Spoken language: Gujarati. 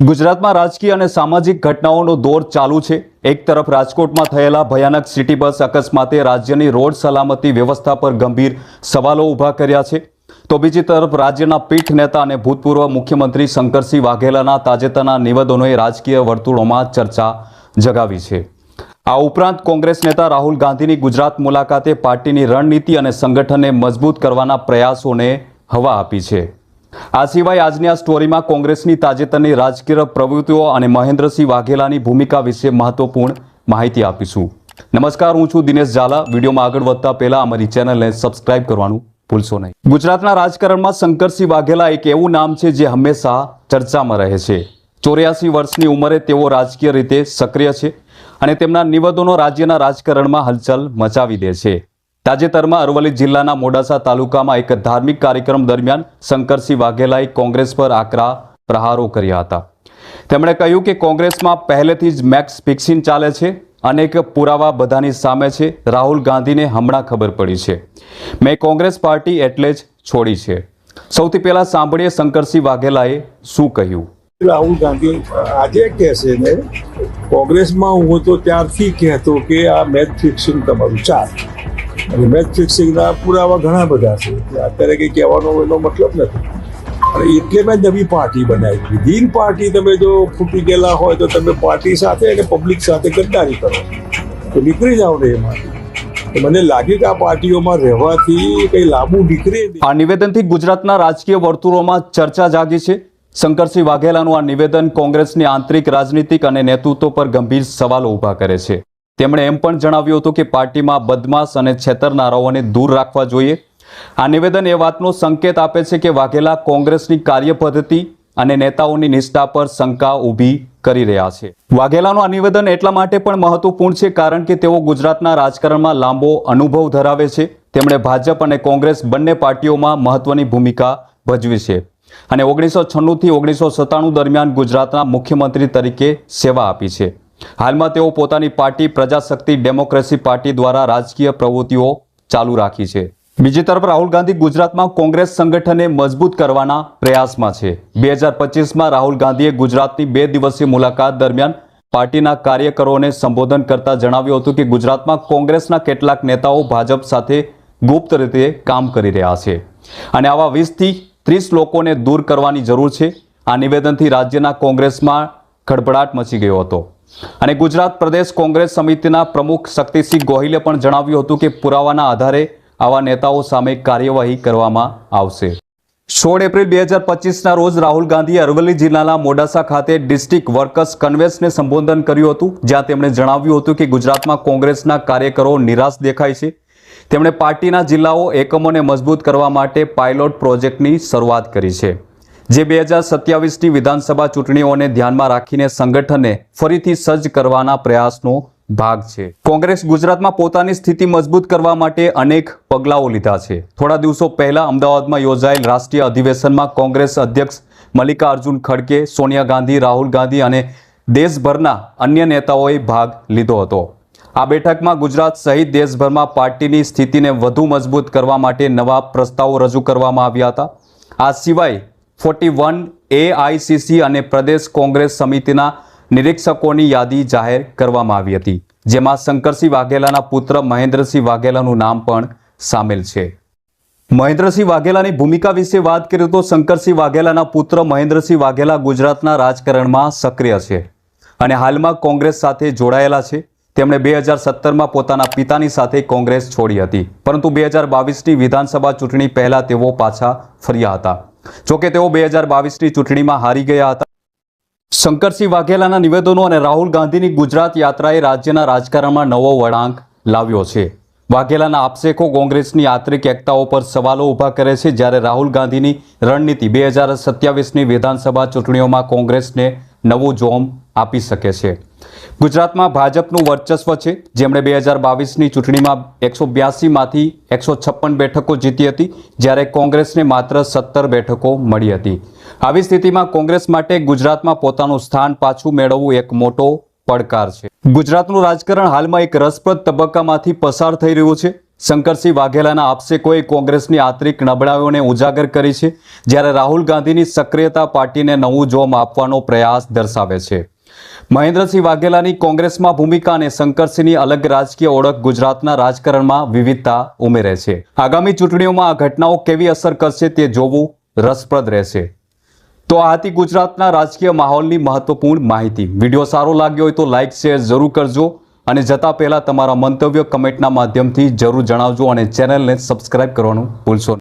ગુજરાતમાં રાજકીય અને સામાજિક ઘટનાઓનો દોર ચાલુ છે. એક તરફ રાજકોટમાં થયેલા ભયાનક સિટી બસ અકસ્માતે રાજ્યની રોડ સલામતી વ્યવસ્થા પર ગંભીર સવાલો ઊભા કર્યા છે. તો બીજી તરફ રાજ્યના પીઠ નેતા અને ભૂતપૂર્વ મુખ્યમંત્રી શંકરસિંહ વાઘેલાના તાજેતરના નિવેદનોએ રાજકીય વર્તુળોમાં ચર્ચા જગાવી છે. આ ઉપરાંત કોંગ્રેસ નેતા રાહુલ ગાંધીની ગુજરાત મુલાકાતે પાર્ટીની રણનીતિ અને સંગઠનને મજબૂત કરવાના પ્રયાસોને હવા આપી છે. આ સિવાય આજની આ સ્ટોરીમાં કોંગ્રેસની તાજેતરની રાજકીય પ્રવૃત્તિઓ અને મહેન્દ્રસિંહ વાઘેલાની ભૂમિકા વિશે મહત્વપૂર્ણ માહિતી આપીશું. નમસ્કાર, હું છું દિનેશ ઝાલા. વિડીયોમાં આગળ વધતા પહેલા અમારી ચેનલને સબસ્ક્રાઇબ કરવાનું ભૂલશો નહીં. ગુજરાતના રાજકારણમાં શંકરસિંહ વાઘેલા એક એવું નામ છે જે હંમેશા ચર્ચામાં રહે છે. ચોર્યાસી વર્ષની ઉંમરે તેઓ રાજકીય રીતે સક્રિય છે અને તેમના નિવેદનો રાજ્યના રાજકારણમાં હલચલ મચાવી દે છે. તાજેતરમાં અરવલ્લી જિલ્લાના મોડાસા તાલુકામાં એક ધાર્મિક કાર્યક્રમ દરમિયાન શંકરસિંહ વાઘેલાએ કોંગ્રેસ પર આકરા પ્રહારો કર્યા હતા. તેમણે કહ્યું કે કોંગ્રેસમાં પહેલેથી જ મેક્સ ફિક્સિંગ ચાલે છે અનેક પુરાવા બધાની સામે છે, રાહુલ ગાંધીને હમણાં ખબર પડી છે. મેં કોંગ્રેસ પાર્ટી એટલે જ છોડી છે. સૌથી પહેલા સાંભળીએ શંકરસિંહ વાઘેલાએ શું કહ્યું. રાહુલ ગાંધી આજે કહે છે ને, કોંગ્રેસમાં હું તો ત્યારથી કહેતો કે આ મેચ ફિક્સિંગ તમારું ચાલ. અને મેચ ફિક્સિંગના પુરાવા ઘણા બધા છે. અત્યારે કંઈ કહેવાનો એનો મતલબ નથી. અને એટલે મેં નવી પાર્ટી બનાવી વિધિન પાર્ટી તમે જો ફૂટી ગયેલા હોય તો તમે પાર્ટી સાથે અને પબ્લિક સાથે ગદ્દારી કરો. તો નીકળી જાઓ ને એમાંથી. મને લાગ્યું કે આ પાર્ટીઓમાં રહેવાથી કંઈ લાંબુ નીકળે આ નિવેદનથી ગુજરાતના રાજકીય વર્તુળોમાં ચર્ચા જાગી છે. શંકરસિંહ વાઘેલાનું આ નિવેદન કોંગ્રેસની આંતરિક રાજનીતિક અને નેતૃત્વ પર ગંભીર સવાલો ઊભા કરે છે. તેમણે એમ પણ જણાવ્યું હતું કે પાર્ટીમાં બદમાશ અને છેતરનારાઓને દૂર રાખવા જોઈએ. આ નિવેદન એ વાતનો સંકેત આપે છે કે વાઘેલા કોંગ્રેસની કાર્યપદ્ધતિ અને નેતાઓની નિષ્ઠા પર શંકા ઊભી કરી રહ્યા છે. વાઘેલાનું આ નિવેદન એટલા માટે પણ મહત્વપૂર્ણ છે કારણ કે તેઓ ગુજરાતના રાજકારણમાં લાંબો અનુભવ ધરાવે છે. તેમણે ભાજપ અને કોંગ્રેસ બંને પાર્ટીઓમાં મહત્વની ભૂમિકા ભજવી છે. અને ઓગણીસો છન્નુંથી ઓગણીસો સત્તાણું દરમિયાન ગુજરાતના મુખ્યમંત્રી તરીકે સેવા આપી છે. હાલમાં તેઓ પોતાની પાર્ટી પ્રજાશક્તિ ડેમોક્રેસી પાર્ટી દ્વારા રાજકીય પ્રવૃત્તિઓ ચાલુ રાખી છે. બીજી તરફ રાહુલ ગાંધી ગુજરાતમાં કોંગ્રેસ સંગઠનને મજબૂત કરવાના પ્રયાસમાં છે. બે હજાર પચીસમાં રાહુલ ગાંધીએ ગુજરાતની બે દિવસીય મુલાકાત દરમિયાન પાર્ટીના કાર્યકરોને સંબોધન કરતા જણાવ્યું હતું કે ગુજરાતમાં કોંગ્રેસના કેટલાક નેતાઓ ભાજપ સાથે ગુપ્ત રીતે કામ કરી રહ્યા છે અને આવા વીસથી ત્રીસ લોકોને દૂર કરવાની જરૂર છે. આ નિવેદનથી રાજ્યના કોંગ્રેસમાં ખળભળાટ મચી ગયો હતો. અને ગુજરાત પ્રદેશ કોંગ્રેસ સમિતિના પ્રમુખ શક્તિસિંહ ગોહિલે પણ જણાવ્યું હતું કે પુરાવાના આધારે આવા નેતાઓ સામે કાર્યવાહી કરવામાં આવશે. સોળ એપ્રિલ બે હજાર પચીસના રોજ રાહુલ ગાંધીએ અરવલ્લી જિલ્લાના મોડાસા ખાતે ડિસ્ટ્રિક્ટ વર્કર્સ કન્વેન્સને સંબોધન કર્યું હતું, જ્યાં તેમણે જણાવ્યું હતું કે ગુજરાતમાં કોંગ્રેસના કાર્યકરો નિરાશ દેખાય છે. તેમણે પાર્ટીના જિલ્લાઓ એકમોને મજબૂત કરવા માટે પાયલોટ પ્રોજેક્ટની શરૂઆત કરી છે. જે બે હજાર સત્યાવીસની વિધાનસભા ચૂંટણીઓને ધ્યાનમાં રાખીને સંગઠનને ફરીથી સજ્જ કરવાના પ્રયાસનો ભાગ છે. કોંગ્રેસ ગુજરાતમાં પોતાની સ્થિતિ મજબૂત કરવા માટે અનેક પગલાઓ લીધા છે. થોડા દિવસો પહેલા અમદાવાદમાં યોજાયેલ રાષ્ટ્રીય અધિવેશનમાં કોંગ્રેસ અધ્યક્ષ મલ્લિકાર્જુન ખડગે, સોનિયા ગાંધી, રાહુલ ગાંધી અને દેશભરના અન્ય નેતાઓએ ભાગ લીધો હતો. આ બેઠકમાં ગુજરાત સહિત દેશભરમાં પાર્ટીની સ્થિતિને વધુ મજબૂત કરવા માટે નવા પ્રસ્તાવો રજૂ કરવામાં આવ્યા હતા. આ સિવાય ફોર્ટી વન એઆઈસીસી અને પ્રદેશ કોંગ્રેસ સમિતિના નિરીક્ષકોની યાદી જાહેર કરવામાં આવી હતી, જેમાં શંકરસિંહ વાઘેલાના પુત્ર મહેન્દ્રસિંહ વાઘેલાનું નામ પણ સામેલ છે. મહેન્દ્રસિંહ વાઘેલાની ભૂમિકા વિશે વાત કરીએ તો શંકરસિંહ વાઘેલાના પુત્ર મહેન્દ્રસિંહ વાઘેલા ગુજરાતના રાજકારણમાં સક્રિય છે અને હાલમાં કોંગ્રેસ સાથે જોડાયેલા છે. તેમણે બે હજાર સત્તરમાં પોતાના પિતાની સાથે કોંગ્રેસ છોડી હતી, પરંતુ બે હજાર બાવીસની વિધાનસભા ચૂંટણી પહેલાં તેઓ પાછા ફર્યા હતા. જોકે તેઓ બે હજાર બાવીસની ચૂંટણીમાં હારી ગયા હતા. શંકરસિંહ વાઘેલાના નિવેદનો અને રાહુલ ગાંધીની ગુજરાત યાત્રાએ રાજ્યના રાજકારણમાં નવો વળાંક લાવ્યો છે. વાઘેલાના આક્ષેપો કોંગ્રેસની આંતરિક એકતાઓ પર સવાલો ઊભા કરે છે જ્યારે રાહુલ ગાંધીની રણનીતિ બે હજાર સત્યાવીસની વિધાનસભા ચૂંટણીઓમાં કોંગ્રેસને નવું જોમ આપી શકે છે. ગુજરાતમાં ભાજપનું વર્ચસ્વ છે. જેમણે બે હજાર બાવીસની ચૂંટણીમાં એકસો બ્યાસીમાંથી એકસો છપ્પન બેઠકો જીતી હતી, જ્યારે કોંગ્રેસને માત્ર સત્તર બેઠકો મળી હતી. આવી સ્થિતિમાં કોંગ્રેસ માટે ગુજરાતમાં પોતાનું સ્થાન પાછું મેળવવું એક મોટો પડકાર છે. ગુજરાતનું રાજકારણ હાલમાં એક રસપ્રદ તબક્કામાંથી પસાર થઈ રહ્યું છે. શંકરસિંહ વાઘેલાના આક્ષેપોએ કોંગ્રેસની આંતરિક નબળાઈઓને ઉજાગર કરી છે, જ્યારે રાહુલ ગાંધીની સક્રિયતા પાર્ટીને નવું જોમ આપવાનો પ્રયાસ દર્શાવે છે. મહેન્દ્રસિંહ વાઘેલાની કોંગ્રેસમાં ભૂમિકા અને શંકરસિંહની અલગ રાજકીય ઓળખ ગુજરાતના રાજકારણમાં વિવિધતા ઉમેરે છે. આગામી ચૂંટણીઓમાં આ ઘટનાઓ કેવી અસર કરશે તે જોવું રસપ્રદ રહેશે. તો આ હતી ગુજરાતના રાજકીય માહોલની મહત્વપૂર્ણ માહિતી. વીડિયો સારો લાગ્યો હોય તો લાઇક શેર જરૂર કરજો અને જતા પહેલા તમારા મંતવ્ય કમેન્ટના માધ્યમથી જરૂર જણાવજો અને ચેનલને સબસ્ક્રાઇબ કરવાનું ભૂલશો